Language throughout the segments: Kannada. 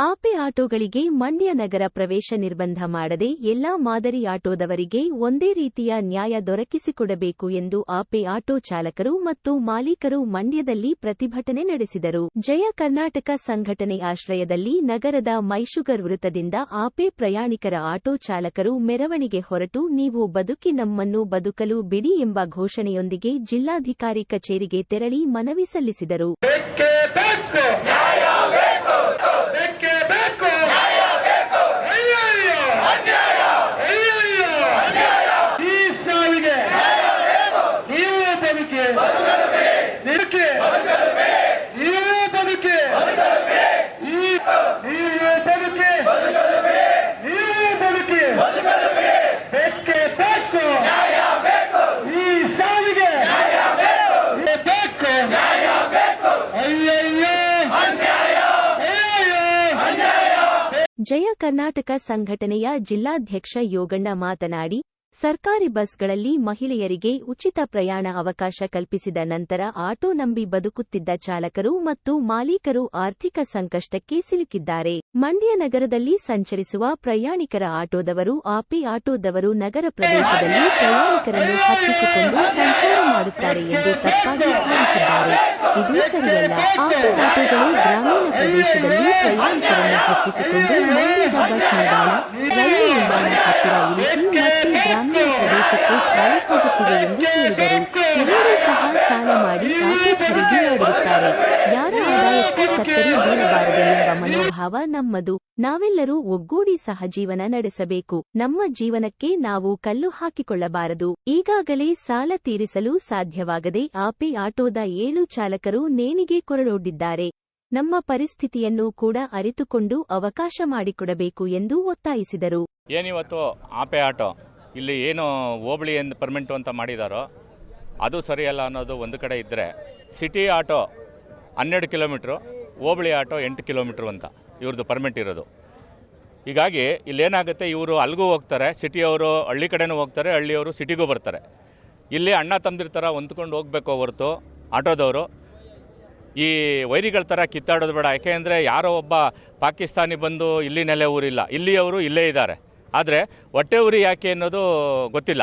ಆಪೆ ಆಟೋಗಳಿಗೆ ಮಂಡ್ಯ ನಗರ ಪ್ರವೇಶ ನಿರ್ಬಂಧ ಮಾಡದೆ ಎಲ್ಲಾ ಮಾದರಿ ಆಟೋದವರಿಗೆ ಒಂದೇ ರೀತಿಯ ನ್ಯಾಯ ದೊರಕಿಸಿಕೊಡಬೇಕು ಎಂದು ಆಪೆ ಆಟೋ ಚಾಲಕರು ಮತ್ತು ಮಾಲೀಕರು ಮಂಡ್ಯದಲ್ಲಿ ಪ್ರತಿಭಟನೆ ನಡೆಸಿದರು. ಜಯ ಕರ್ನಾಟಕ ಸಂಘಟನೆ ಆಶ್ರಯದಲ್ಲಿ ನಗರದ ಮೈಶುಗರ್ ವೃತ್ತದಿಂದ ಆಪೆ ಪ್ರಯಾಣಿಕರ ಆಟೋ ಚಾಲಕರು ಮೆರವಣಿಗೆ ಹೊರಟು, ನೀವು ಬದುಕಿ ನಮ್ಮನ್ನು ಬದುಕಲು ಬಿಡಿ ಎಂಬ ಘೋಷಣೆಯೊಂದಿಗೆ ಜಿಲ್ಲಾಧಿಕಾರಿ ಕಚೇರಿಗೆ ತೆರಳಿ ಮನವಿ ಸಲ್ಲಿಸಿದರು ಬೇಕೇ ಬೇಕು ಬೇಕೇ ಬೇಕು ಅಯ್ಯಯ್ಯೋ ಅಯ್ಯಯ್ಯೋ ಈ ಸಾವಿಗೆ ನೀವು ಬದುಕಿ ನಿಲ್ಕೆ ನೀವು ಬದುಕಿ ಈ ನೀವು ಬದುಕಿ ನೀವು ಬದುಕಿ ಬೇಕೇ ಬೇಕು ಈ ಸಾವಿಗೆ ಬೇಕು ಅಯ್ಯಯ್ಯೋ ಅಯ್ಯಯ್ಯೋ ಜಯ ಕರ್ನಾಟಕ ಸಂಘಟನೆಯ ಜಿಲ್ಲಾಧ್ಯಕ್ಷ ಯೋಗಣ್ಣ ಮಾತನಾಡಿ ಸರ್ಕಾರಿ ಬಸ್ಗಳಲ್ಲಿ ಮಹಿಳೆಯರಿಗೆ ಉಚಿತ ಪ್ರಯಾಣ ಅವಕಾಶ ಕಲ್ಪಿಸಿದ ನಂತರ ಆಟೋ ನಂಬಿ ಬದುಕುತ್ತಿದ್ದ ಚಾಲಕರು ಮತ್ತು ಮಾಲೀಕರು ಆರ್ಥಿಕ ಸಂಕಷ್ಟಕ್ಕೆ ಸಿಲುಕಿದ್ದಾರೆ. ಮಂಡ್ಯ ನಗರದಲ್ಲಿ ಸಂಚರಿಸುವ ಪ್ರಯಾಣಿಕರ ಆಟೋದವರು ಆಪಿ ಆಟೋದವರು ನಗರ ಪ್ರದೇಶದಲ್ಲಿ ಪ್ರಯಾಣಿಕರನ್ನು ಹತ್ತಿಸಿಕೊಂಡು ಸಂಚಾರ ಮಾಡುತ್ತಾರೆ ಎಂದು ತಪ್ಪಾಗಿ ಭಾವಿಸಿದ್ದಾರೆ. ಇದು ಸರಿಯಲ್ಲ. ಆಪಿ ಆಟೋಗಳು ಗ್ರಾಮೀಣ ಪ್ರದೇಶದಲ್ಲಿ ಪ್ರಯಾಣಿಕರನ್ನು ಹತ್ತಿಸಿಕೊಂಡು ಮಂಡ್ಯದ ಬಸ್ ನಿಲ್ದಾಣ ಹತ್ತಿರ ಮತ್ತೆ ಗ್ರಾಮೀಣ ಪ್ರದೇಶಕ್ಕೆ ಎಂದು ಹೇಳಿದರು. ಸಹ ಸಾಲ ಮಾಡಿ ಆಟೋ ಖರೀದಿ ಮಾಡಿರುತ್ತಾರೆ ಯಾರ ಆದಾಯಕ್ಕೂ ಕತ್ತರಿ ಬೀಳಬಾರದು ಎಂಬ ಮನೋಭಾವ ನಮ್ಮದು. ನಾವೆಲ್ಲರೂ ಒಗ್ಗೂಡಿ ಸಹಜೀವನ ನಡೆಸಬೇಕು. ನಮ್ಮ ಜೀವನಕ್ಕೆ ನಾವು ಕಲ್ಲು ಹಾಕಿಕೊಳ್ಳಬಾರದು. ಈಗಾಗಲೇ ಸಾಲ ತೀರಿಸಲು ಸಾಧ್ಯವಾಗದೆ ಆಪೆ ಆಟೋದ ಏಳು ಚಾಲಕರು ನೇಣಿಗೆ ಕೊರಳೊಡ್ಡಿದ್ದಾರೆ ನಮ್ಮ ಪರಿಸ್ಥಿತಿಯನ್ನು ಕೂಡ ಅರಿತುಕೊಂಡು ಅವಕಾಶ ಮಾಡಿಕೊಡಬೇಕು ಎಂದು ಒತ್ತಾಯಿಸಿದರು. ಏನಿವತ್ತು ಆಪೆ ಆಟೋ, ಇಲ್ಲಿ ಏನು ಹೋಬಳಿ ಎಂದು ಪರ್ಮಿಂಟು ಅಂತ ಮಾಡಿದಾರೋ, ಅದು ಸರಿಯಲ್ಲ ಅನ್ನೋದು ಒಂದು ಕಡೆ ಇದ್ದರೆ ಸಿಟಿ ಆಟೋ ಹನ್ನೆರಡು ಕಿಲೋಮೀಟ್ರು, ಹೋಬಳಿ ಆಟೋ ಎಂಟು ಕಿಲೋಮೀಟ್ರು ಅಂತ ಇವ್ರದ್ದು ಪರ್ಮೆಂಟ್ ಇರೋದು. ಹೀಗಾಗಿ ಇಲ್ಲೇನಾಗುತ್ತೆ, ಇವರು ಅಲ್ಲಿಗೂ ಹೋಗ್ತಾರೆ ಸಿಟಿಯವರು ಹಳ್ಳಿ ಕಡೆನೂ ಹೋಗ್ತಾರೆ, ಹಳ್ಳಿಯವರು ಸಿಟಿಗೂ ಬರ್ತಾರೆ. ಇಲ್ಲಿ ಅಣ್ಣ ತಂದಿರ್ತಾರೆ ಹೊಂದ್ಕೊಂಡು ಹೋಗಬೇಕು ಹೊರತು ಆಟೋದವರು ಈ ವೈರಿಗಳ ಥರ ಕಿತ್ತಾಡೋದು ಬೇಡ. ಯಾಕೆಂದರೆ ಯಾರೋ ಒಬ್ಬ ಪಾಕಿಸ್ತಾನಿ ಬಂದು ಇಲ್ಲಿ ನೆಲೆ ಊರಿಲ್ಲ. ಇಲ್ಲಿಯವರು ಇಲ್ಲೇ ಇದ್ದಾರೆ. ಆದರೆ ಹೊಟ್ಟೆ ಉರಿ ಯಾಕೆ ಅನ್ನೋದು ಗೊತ್ತಿಲ್ಲ.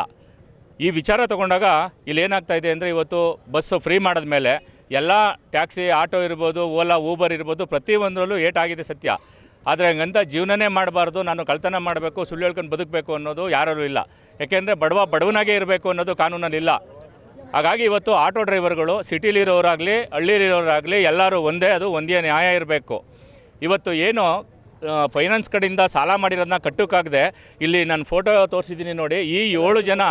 ಈ ವಿಚಾರ ತಗೊಂಡಾಗ ಇಲ್ಲಿ ಏನಾಗ್ತಾ ಇದೆ ಅಂದರೆ ಇವತ್ತು ಬಸ್ಸು ಫ್ರೀ ಮಾಡಿದ ಮೇಲೆ ಎಲ್ಲ ಟ್ಯಾಕ್ಸಿ, ಆಟೋ ಇರ್ಬೋದು, ಓಲಾ, ಊಬರ್ ಇರ್ಬೋದು ಪ್ರತಿಯೊಂದರಲ್ಲೂ ಏಟಾಗಿದೆ ಸತ್ಯ. ಆದರೆ ಹಂಗಂತ ಜೀವನನೇ ಮಾಡಬಾರ್ದು, ನಾನು ಕಳ್ತನ ಮಾಡಬೇಕು, ಸುಳ್ಳು ಹೇಳ್ಕೊಂಡು ಬದುಕಬೇಕು ಅನ್ನೋದು ಯಾರೂ ಇಲ್ಲ. ಯಾಕೆಂದರೆ ಬಡವ ಬಡವನಾಗೇ ಇರಬೇಕು ಅನ್ನೋದು ಕಾನೂನಲ್ಲಿಲ್ಲ. ಹಾಗಾಗಿ ಇವತ್ತು ಆಟೋ ಡ್ರೈವರ್ಗಳು ಸಿಟಿಲಿರೋರಾಗಲಿ, ಹಳ್ಳಿಲಿರೋರಾಗಲಿ ಎಲ್ಲರೂ ಒಂದೇ, ಅದು ಒಂದೇ ನ್ಯಾಯ ಇರಬೇಕು. ಇವತ್ತು ಏನು ಫೈನಾನ್ಸ್ ಕಡೆಯಿಂದ ಸಾಲ ಮಾಡಿರೋದನ್ನ ಕಟ್ಟೋಕ್ಕಾಗದೆ ಇಲ್ಲಿ ನಾನು ಫೋಟೋ ತೋರಿಸಿದ್ದೀನಿ ನೋಡಿ, ಈ ಏಳು ಜನ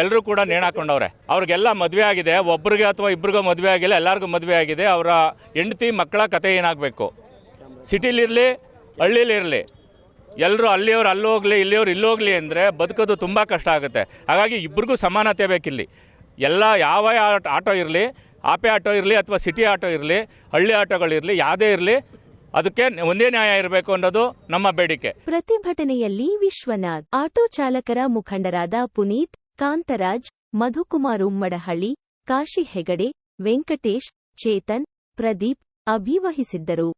ಎಲ್ಲರೂ ಕೂಡ ನೇಣಾಕೊಂಡವ್ರೆ ಅವ್ರಿಗೆಲ್ಲ ಮದುವೆ ಆಗಿದೆ, ಒಬ್ರಿಗೆ ಅಥವಾ ಇಬ್ರಿಗೋ ಮದುವೆ ಆಗಿಲ್ಲ, ಎಲ್ಲರಿಗೂ ಮದುವೆ ಆಗಿದೆ, ಅವರ ಹೆಂಡತಿ ಮಕ್ಕಳ ಕತೆ ಏನಾಗಬೇಕು? ಸಿಟಿಲಿರಲಿ, ಹಳ್ಳಿಲಿರಲಿ ಎಲ್ಲರೂ ಅಲ್ಲಿಯವ್ರು ಅಲ್ಲೋಗಲಿ, ಇಲ್ಲಿಯವ್ರು ಇಲ್ಲೋಗಲಿ ಅಂದರೆ ಬದುಕೋದು ತುಂಬ ಕಷ್ಟ ಆಗುತ್ತೆ. ಹಾಗಾಗಿ ಇಬ್ರಿಗೂ ಸಮಾನತೆ ಬೇಕಿಲ್ಲಿ. ಎಲ್ಲ ಯಾವ ಆಟೋ ಇರಲಿ, ಆಪೆ ಆಟೋ ಇರಲಿ ಅಥವಾ ಸಿಟಿ ಆಟೋ ಇರಲಿ, ಹಳ್ಳಿ ಆಟೋಗಳಿರಲಿ ಯಾವುದೇ ಇರಲಿ, ಅದಕ್ಕೆ ಒಂದೇ ನ್ಯಾಯ ಇರಬೇಕು ಅನ್ನೋದು ನಮ್ಮ ಬೇಡಿಕೆ. ಪ್ರತಿಭಟನೆಯಲ್ಲಿ ವಿಶ್ವನಾಥ್, ಆಟೋ ಚಾಲಕರ ಮುಖಂಡರಾದ ಪುನೀತ್, ಕಾಂತರಾಜ್, ಮಧುಕುಮಾರ್ ಉಮ್ಮಡಹಳ್ಳಿ, ಕಾಶಿ ಹೆಗಡೆ, ವೆಂಕಟೇಶ್, ಚೇತನ್, ಪ್ರದೀಪ್ ಅಭಿವಹಿಸಿದ್ದರು.